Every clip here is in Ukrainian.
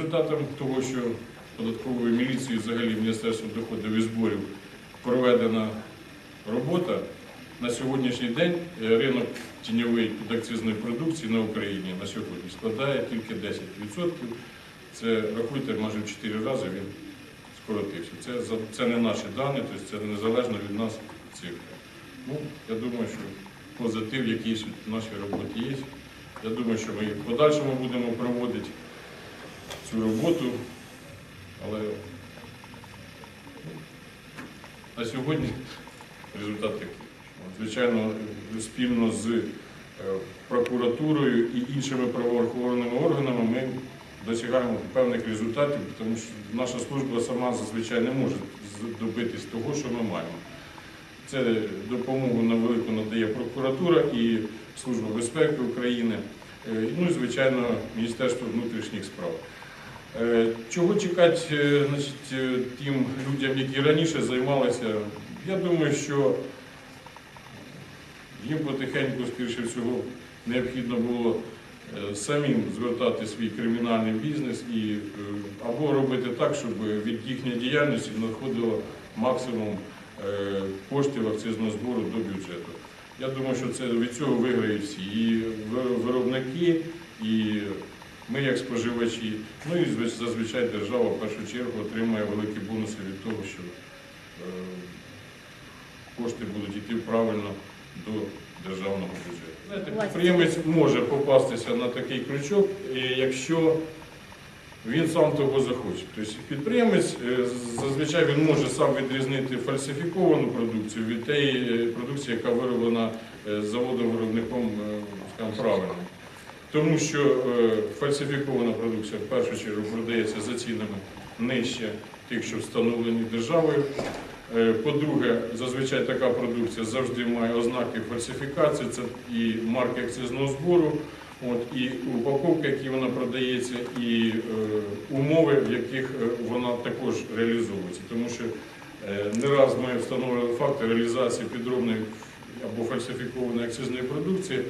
результатом того, що податковою міліцією, взагалі Міністерством доходів і зборів проведена робота, на сьогоднішній день е, ринок тіньової підакцизної продукції на Україні на сьогодні складає тільки 10%. Це рахуйте, майже в 4 рази він скоротився. Це, це не наші дані, тобто це незалежно від нас цифри. Ну, я думаю, що позитив якийсь в нашій роботі є. Я думаю, що ми в подальшому будемо проводити цю роботу, але ну, на сьогодні результат такий. Звичайно, спільно з е, прокуратурою і іншими правоохоронними органами ми досягаємо певних результатів, тому що наша служба сама зазвичай не може добитись того, що ми маємо. Це допомогу на велику надає прокуратура і Служба безпеки України, е, ну і, звичайно, Міністерство внутрішніх справ. Е, Чого чекати е, значить, е, тим людям, які раніше займалися? Я думаю, що їм потихеньку, скоріше всього, необхідно було самим звертати свій кримінальний бізнес і або робити так, щоб від їхньої діяльності надходило максимум коштів акцизного збору до бюджету. Я думаю, що це від цього виграють всі. І виробники, і ми як споживачі, ну і зазвичай держава в першу чергу отримує великі бонуси від того, що е, кошти будуть йти правильно до державного бюджету. Знаєте, підприємець може попастися на такий крючок, е, якщо він сам того захоче. Тобто підприємець е, зазвичай він може сам відрізнити фальсифіковану продукцію від тієї продукції, яка вироблена заводом-виробником, правильно. Тому що е, фальсифікована продукція в першу чергу продається за цінами нижче тих, що встановлені державою. Е, По-друге, зазвичай така продукція завжди має ознаки фальсифікації, це і марки акцизного збору, і упаковка, які вона продається, і е, умови, в яких вона також реалізовується. Тому що не раз ми встановлювали факти реалізації підробної або фальсифікованої акцизної продукції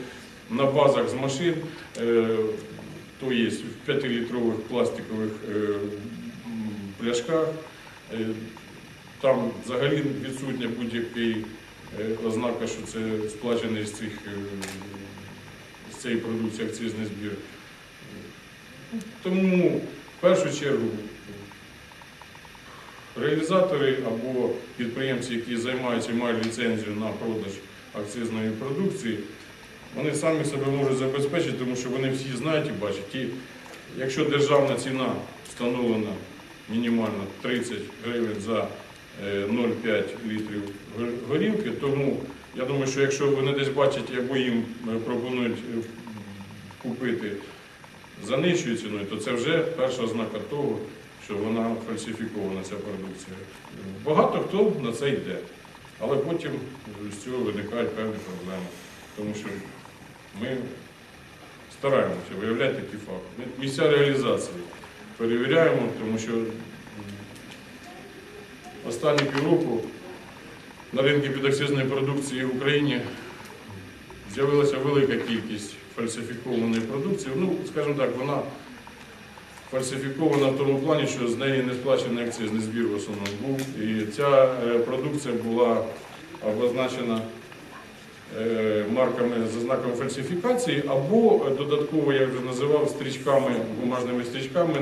на базах з машин, е, то є в 5-літрових пластикових е, пляшках. Е, Там взагалі відсутня будь-який е, ознака, що це сплачений з цих з цієї продукції акцизний збір. Тому в першу чергу реалізатори або підприємці, які займаються і мають ліцензію на продаж акцизної продукції, вони самі себе можуть забезпечити, тому що вони всі знають і бачать. І якщо державна ціна встановлена мінімально 30 гривень за е, 0,5 літрів го- горілки, тому я думаю, що якщо вони десь бачать або їм е, пропонують е, купити за нижчою ціною, то це вже перша ознака того, що вона фальсифікована, ця продукція. Багато хто на це йде, але потім з цього виникають певні проблеми, тому що ми стараємося виявляти такі факти. Місця реалізації перевіряємо, тому що останні півроку на ринку підакцизної продукції в Україні з'явилася велика кількість фальсифікованої продукції. Ну, скажімо так, вона фальсифікована в тому плані, що з неї не сплачений акцизний збір в основному був. І ця е, продукція була обозначена марками за знаком фальсифікації, або е, додатково, я вже називав, стрічками, бумажними стрічками